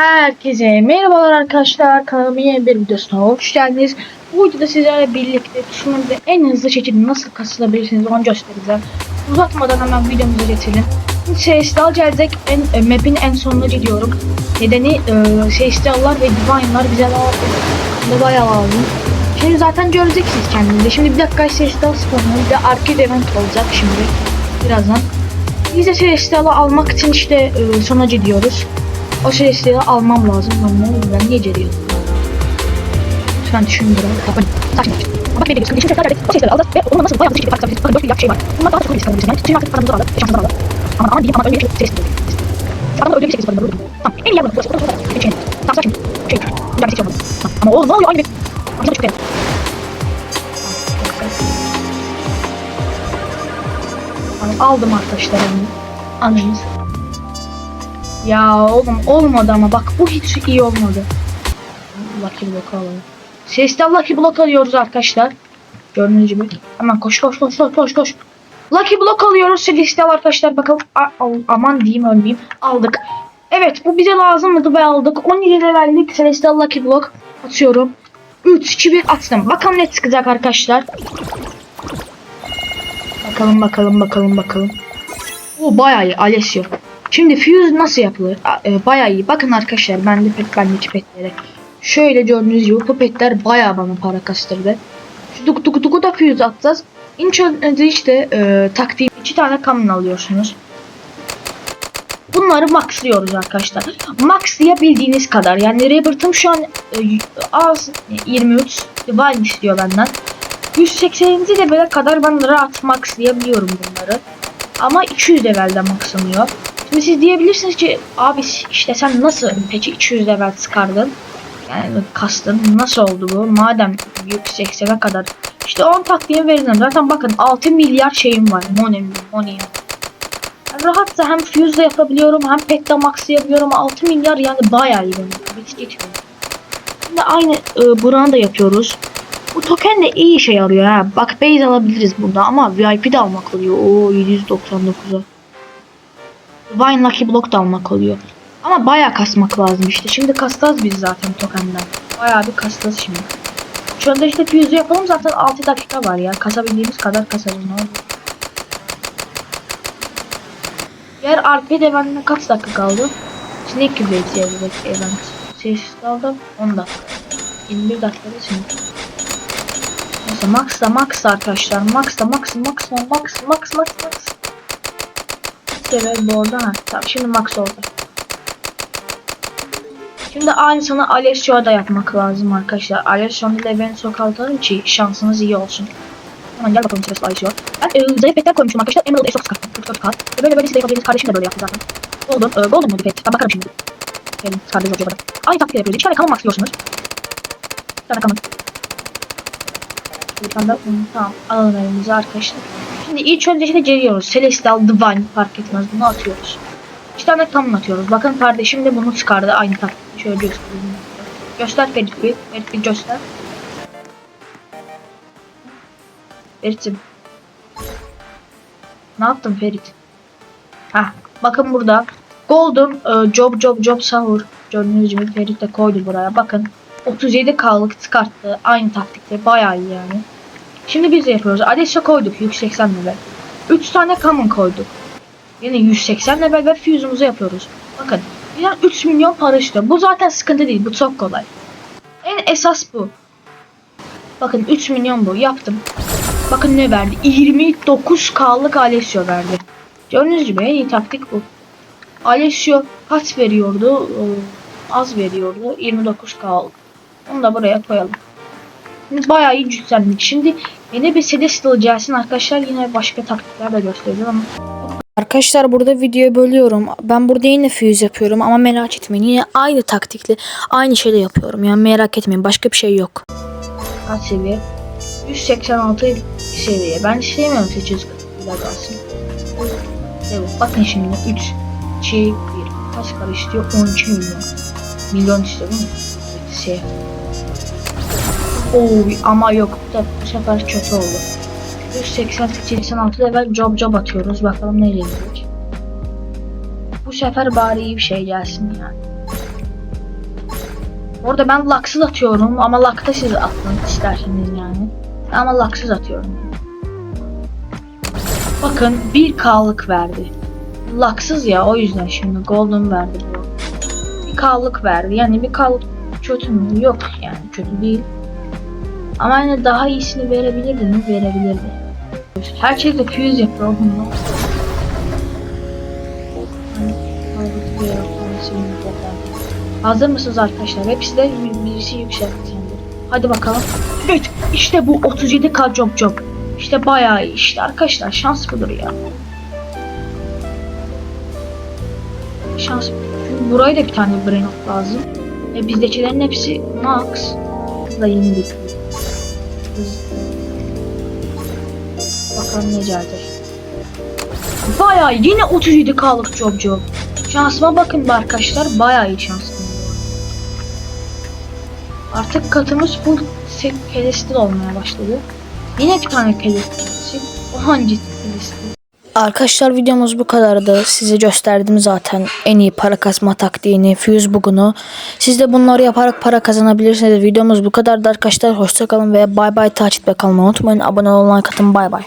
Herkese merhabalar arkadaşlar. Kanalımın yeni bir videosuna hoş geldiniz. Bu videoda sizlerle birlikte tuşunuzda en hızlı şekilde nasıl kasılabilirsiniz onu göstereceğim. Uzatmadan hemen videomuza geçelim. Celestial gelecek en, e, map'in en sonuna gidiyorum. Nedeni e, Celestial'lar ve Divine'lar bize lazım. Bayağı lazım. Şimdi zaten göreceksiniz kendinize. Şimdi bir dakika Celestial spawn'ı bir de arcade event olacak şimdi. Birazdan. Biz de Celestial'ı almak için işte e, sona gidiyoruz. O Celestial'ı almam lazım. Lan ne oldu ben niye geliyorum? Lütfen düşünün biraz. Kapan. Sakin. Bak diyorsun? Geçen sefer verdik. O Celestial'ı aldık ve onunla nasıl bayağı hızlı şekilde fark Bakın 4 milyar şey var. Bunlar daha da çok risk alabiliriz. Yani şimdi artık paramızı aldık. Şansımızı aldık. Aman aman diyeyim aman öyle bir şey Celestial. Adamı öyle bir şey Celestial. Tamam. En iyi yapmadım. Burası. Burası. Burası. Bir şey. Tamam sakin. Şey. Bir dakika yapalım. Tamam. Ama oğlum ne oluyor? Aynı bir. Bize çıktı. Aldım arkadaşlar onu. Ya oğlum olmadı ama bak bu hiç iyi olmadı. Lucky Block alalım. Sesli Lucky Block alıyoruz arkadaşlar. Gördüğünüz gibi. Hemen koş koş koş koş koş koş. Lucky Block alıyoruz Celestial arkadaşlar. Bakalım A- aman diyeyim ölmeyeyim. Aldık. Evet bu bize lazımdı ve aldık. 17 levellik Celestial Lucky Block atıyorum. 3 2 1 attım. Bakalım ne çıkacak arkadaşlar. Bakalım bakalım bakalım bakalım. O bayağı iyi Alessio. Şimdi fuse nasıl yapılır? E, bayağı iyi. Bakın arkadaşlar ben de pet bendeki petlere. Şöyle gördüğünüz gibi bu petler bayağı bana para kastırdı. Şu duk duk duku da fuse atacağız. İlk önce işte e, taktiğim iki tane kamen alıyorsunuz. Bunları maxlıyoruz arkadaşlar. Maxlayabildiğiniz kadar. Yani Robert'ım şu an e, az 23 Divine istiyor benden. 180. levele kadar ben rahat maxlayabiliyorum bunları. Ama 200 levelde maxlanıyor. Şimdi siz diyebilirsiniz ki abi işte sen nasıl peki 200 level çıkardın? Yani kastın nasıl oldu bu? Madem yüksek seviye kadar. İşte 10 taktiğimi vereceğim. Zaten bakın 6 milyar şeyim var. Monem, monem. Yani rahatça hem fuse de yapabiliyorum hem pet de maxlayabiliyorum. 6 milyar yani bayağı iyi benim. Hiç. Şimdi aynı e, buranı da yapıyoruz. Bu token de iyi işe yarıyor ha. Bak base alabiliriz burada ama VIP de almak oluyor. Oo 799'a. Vine Lucky Block da almak oluyor. Ama bayağı kasmak lazım işte. Şimdi kastaz biz zaten tokenden. Bayağı bir kastaz şimdi. Şu anda işte fuse yapalım zaten 6 dakika var ya. Kasabildiğimiz kadar kasarız ne olur. Diğer arcade eventine kaç dakika kaldı? Snake gibi event event. Sessiz kaldı 10 dakika. 21 dakikada şimdi. Neyse max da max da arkadaşlar. Max da max max max max max max max. Sever bu arada ha. Tamam şimdi max oldu. Şimdi aynısını Alessio'ya da yapmak lazım arkadaşlar. Alessio'nun levelini sokaltalım ki şansınız iyi olsun. Hemen gel bakalım sırası Alessio. Ben e, zayıf petler koymuşum arkadaşlar. Emerald of çıkarttım. 44 kart. Böyle böyle siz de yapabildiğiniz kardeşim de böyle yaptı zaten. Golden, e, golden mu bir pet? Ben bakarım şimdi. Gelin kardeş olacak bana. Aynı taktikle yapıyoruz. İki tane kalan maxlıyorsunuz. Bir tane kalan. Bir tane de tamam alalım elimize arkadaşlar. Şimdi ilk önce işte geliyoruz. Celestial Divine fark etmez bunu atıyoruz. İki tane kamen atıyoruz. Bakın kardeşim de bunu çıkardı aynı taktikle. Şöyle göstereyim. Göster Ferit bir. Ferit bir göster. Ferit'im. Ne yaptın Ferit? Hah bakın burada. Golden e, Job Job Job Sahur. Gördüğünüz gibi Ferit de koydu buraya. Bakın 37K'lık çıkarttı. Aynı taktikte. Bayağı iyi yani. Şimdi biz de yapıyoruz. Alessio koyduk. 180 level. 3 tane common koyduk. Yine 180 level ve fuse'umuzu yapıyoruz. Bakın. Yani 3 milyon para istiyor. Bu zaten sıkıntı değil. Bu çok kolay. En esas bu. Bakın 3 milyon bu. Yaptım. Bakın ne verdi? 29K'lık Alessio verdi. Gördüğünüz gibi en iyi taktik bu. Alessio kaç veriyordu? Ee, Az veriyordu. 29K'lık. Onu da buraya koyalım. Bayağı iyi yükseldik. Şimdi yeni bir Celestial gelsin arkadaşlar. Yine başka taktikler de göstereceğim ama. Arkadaşlar burada videoyu bölüyorum. Ben burada yine fuse yapıyorum ama merak etmeyin. Yine aynı taktikle aynı şeyle yapıyorum. Yani merak etmeyin. Başka bir şey yok. Kaç seviye? 186 seviye. Ben sevmiyorum 840 bile kalsın. Evet bakın şimdi 3 2 1 kaç para istiyor? 12 milyon. Milyon istiyor değil mi? Evet, şey. Oo ama yok bu, sefer kötü oldu. 180-86 level job job atıyoruz. Bakalım neyle gidecek. Bu sefer bari iyi bir şey gelsin yani. Orada ben laksız atıyorum ama lakta siz atın isterseniz yani. Ama laksız atıyorum. Bakın 1K'lık verdi. Laksız ya o yüzden şimdi golden verdi bu. 1K'lık verdi. Yani 1K'lık kötü mü? Yok yani kötü değil. Ama yine daha iyisini verebilirdi mi? Verebilirdi. Herkes de fuse yapıyor bunu. Hazır mısınız arkadaşlar? Hepsi de birisi yükseltti. Hadi bakalım. Evet işte bu 37k job job. İşte bayağı iyi işte arkadaşlar şans budur ya. Şans. Çünkü buraya da bir tane brain lazım. E bizdekilerin hepsi max. Da yeni bir Hız. Bakalım ne gelecek. Bayağı yine 37k'lık job job. Şansıma bakın arkadaşlar bayağı iyi şanslıyım. Artık katımız full pedestal olmaya başladı. Yine bir tane pedestal. O hangi pedestal? Arkadaşlar videomuz bu kadardı. Size gösterdim zaten en iyi para kasma taktiğini, fuse bugunu. Siz de bunları yaparak para kazanabilirsiniz. Videomuz bu kadardı arkadaşlar. Hoşçakalın ve bay bay takipte kalmayı unutmayın. Abone olmayı, like atın. Bay bay.